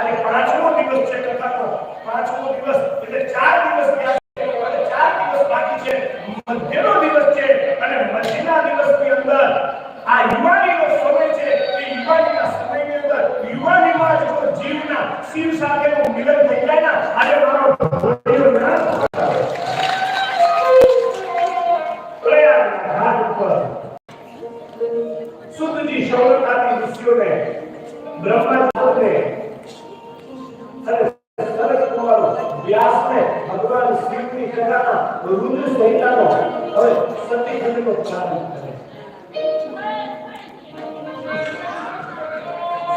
આજે પાંચમો દિવસ છે કથાનો. પાંચમો દિવસ એટલે ચાર દિવસ ચાર દિવસ બાકી છે. મધ્યનો દિવસ છે અને મધ્યના દિવસની અંદર આ યુવાનીનો સમય છે. એ યુવાનીના સમયની અંદર યુવાનીમાં જો જીવના શિવ સાથેનું મિલન થઈ જાય ને, આજે મારો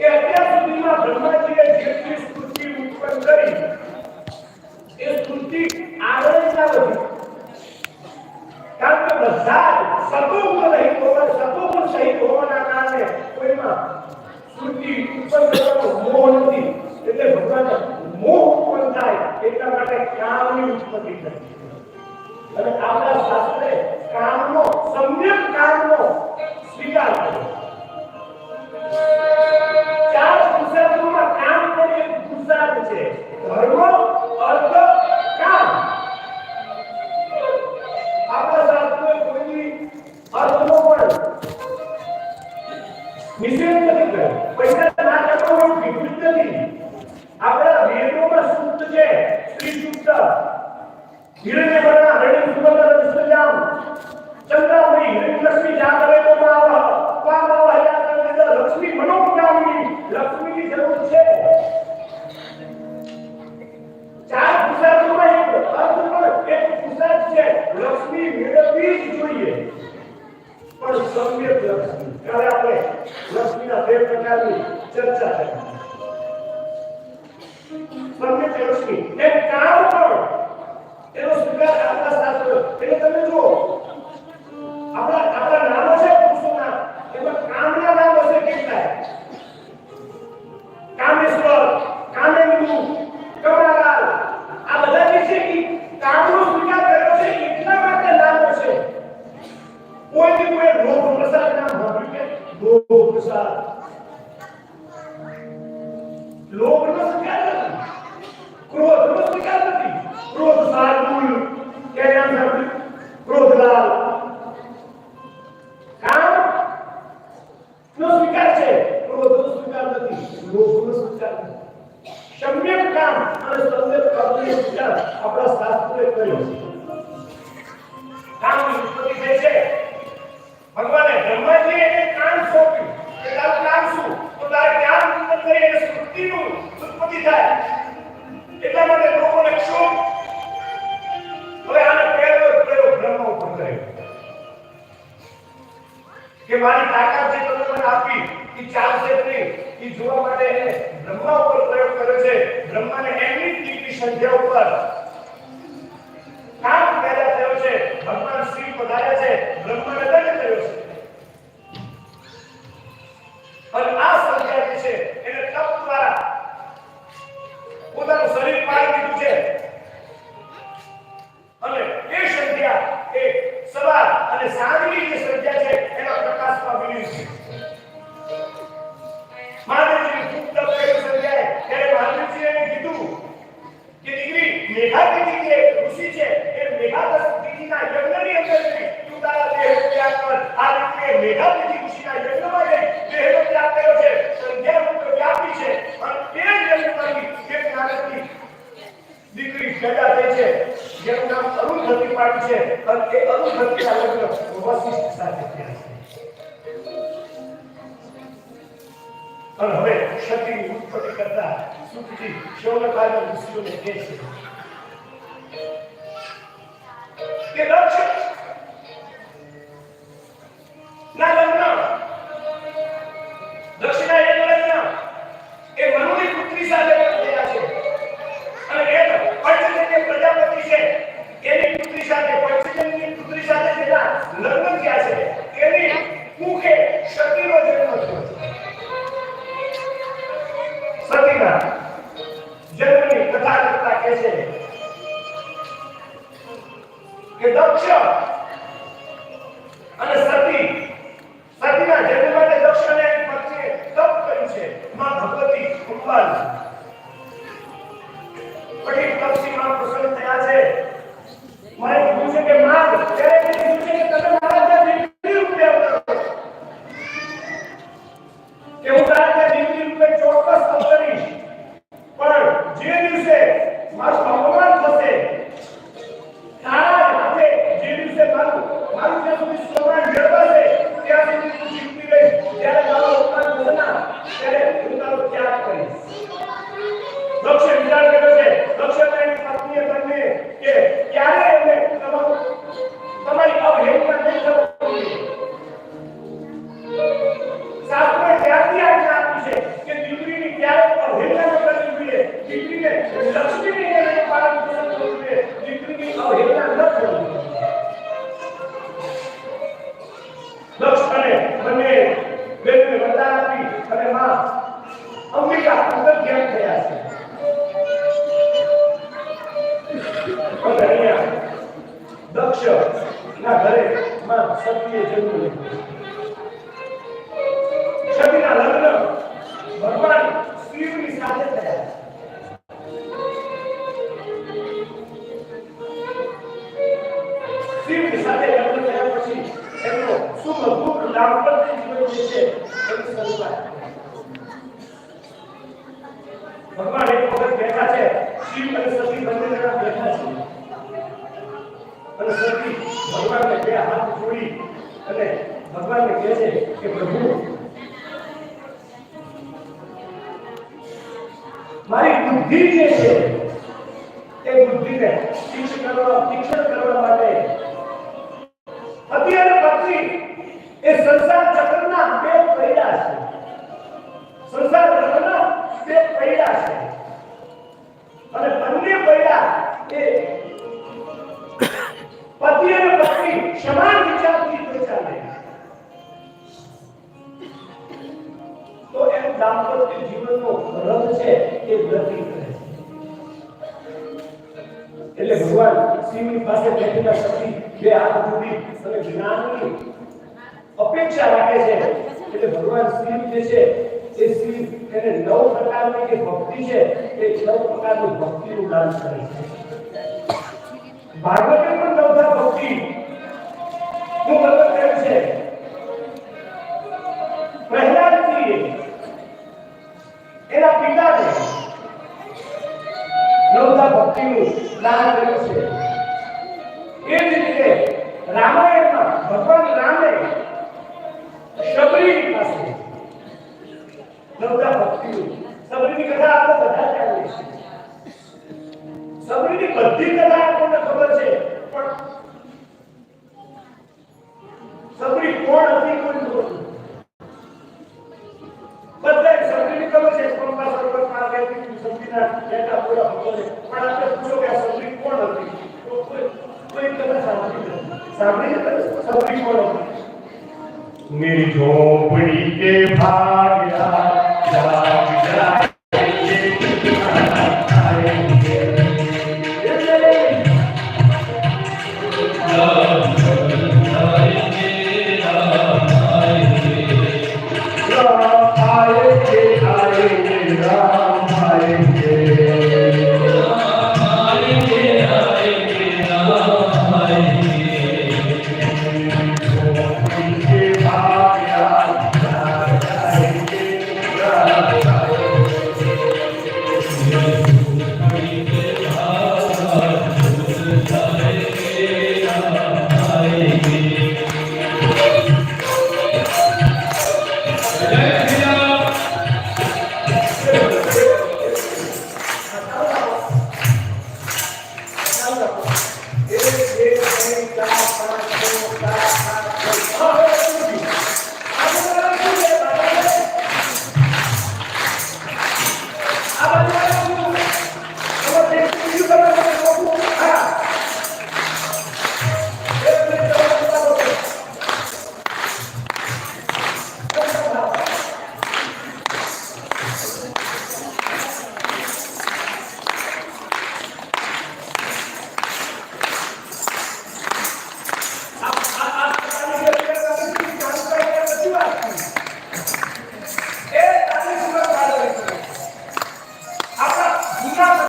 કે અત્યાર સુધીમાં બ્રહ્માજીએ જેટલી સ્તુતિ ઉત્પન્ન કરી, એ સ્તુતિ આગળ જ વધી કારણ કે બધા સતુગુણ રહિત હોવા સતુગુણ સહિત હોવાના કારણે કોઈમાં સ્તુતિ ઉત્પન્ન કરવાનો મોહ નથી. એટલે ભગવાન મોહ ઉત્પન્ન થાય એટલા માટે કામની ઉત્પત્તિ થઈ અને આપણા શાસ્ત્રે કામનો સમ્યક કામનો સ્વીકાર કર્યો ચાર પુરુષાર્થોમાં કામ પણ એક પુરુષાર્થ છે ધર્મ અર્થ કામ કોઈ બી કોઈ લોભ પ્રસાદ નામ સાંભળ્યું કે લોભ પ્રસાદ લોભનો સ્વીકાર નથી. ક્રોધનો સ્વીકાર નથી. ક્રોધ શાર્દુલ કે નામ સાંભળ્યું? ક્રોધલાલ કામ? નો સ્વીકાર કે મારી તાકાત જે તમે મને આપી, એ ચાલશે નહીં. એ જોવા માટે એને બ્રહ્મા ઉપર પ્રયોગ કર્યો છે. બ્રહ્માને એમની દીકરી સંધ્યા ઉપર કામ પેદા થયો છે. ભગવાન શ્રી પધાર્યા છે. બ્રહ્માને મેઘાતિથિ જે ઋષિ છે, એ મેઘાતિથિના યજ્ઞની અંદર જઈ તું દેહનો ત્યાગ કર આ રીતે મેઘાતિથિ ઋષિના યજ્ઞમાં જઈ દેહનો ત્યાગ કર્યો છે સંધ્યા રૂપ વ્યાપી છે. અને તે યજ્ઞમાંથી એક નાગરની દીકરી પેદા થઈ છે, જેનું નામ અરુંધતી પાડી છે. અને એ અરુંધતીના લગ્ન વશિષ્ઠ સાથે થયા છે. અને હવે ક્ષતિ ઉત્પત્તિ કરતા સુખથી શૌનકાના ઋષિઓને કહે છે. કે દક્ષ પછી તપસી માં પ્રસન્ન થયા છે. મને છે કે માં ના, ઘરે. માં, સતીએ જન્મ લીધો. સતીના લગ્ન ભગવાન શિવની સાથે થયા. શિવની સાથે લગ્ન થયા પછી એમનો છે ભગવાન એક વખત બેઠા છે, શિવ અને સતી બંને ભગવાનને બે હાથ જોડી અને ભગવાનને કહે છે કે પ્રભુ મારી બુદ્ધિ જે છે, એ બુદ્ધિને તીક્ષ્ણ કરવા તીક્ષ્ણ કરવા માટે પતિ અને પત્ની એ સંસાર ભગવાન પાસે બેઠેલા શક્તિ બે હાથ જોડી અને જ્ઞાનની અપેક્ષા રાખે છે. એટલે ભગવાન શિવ જે છે, એ શિવ એને નવ પ્રકારની જે ભક્તિ છે, એ નવ પ્રકારની ભક્તિનું દાન કરે છે. ભાગવતે પણ નવધા ભક્તિ. નું વર્ણન કર્યું છે, પ્રહલાદજીએ એના પિતાને નવધા ભક્તિનું દાન કર્યું છે. એ રીતે રામાયણમાં ભગવાન રામે શબરી પાસે નવધા ભક્તિનું શબરીની કથા આપણે બધા જાણીએ છીએ. સબરીની બધી કથા આપણને ખબર છે, પણ मेरी झोपड़ी के भाग्या Oh,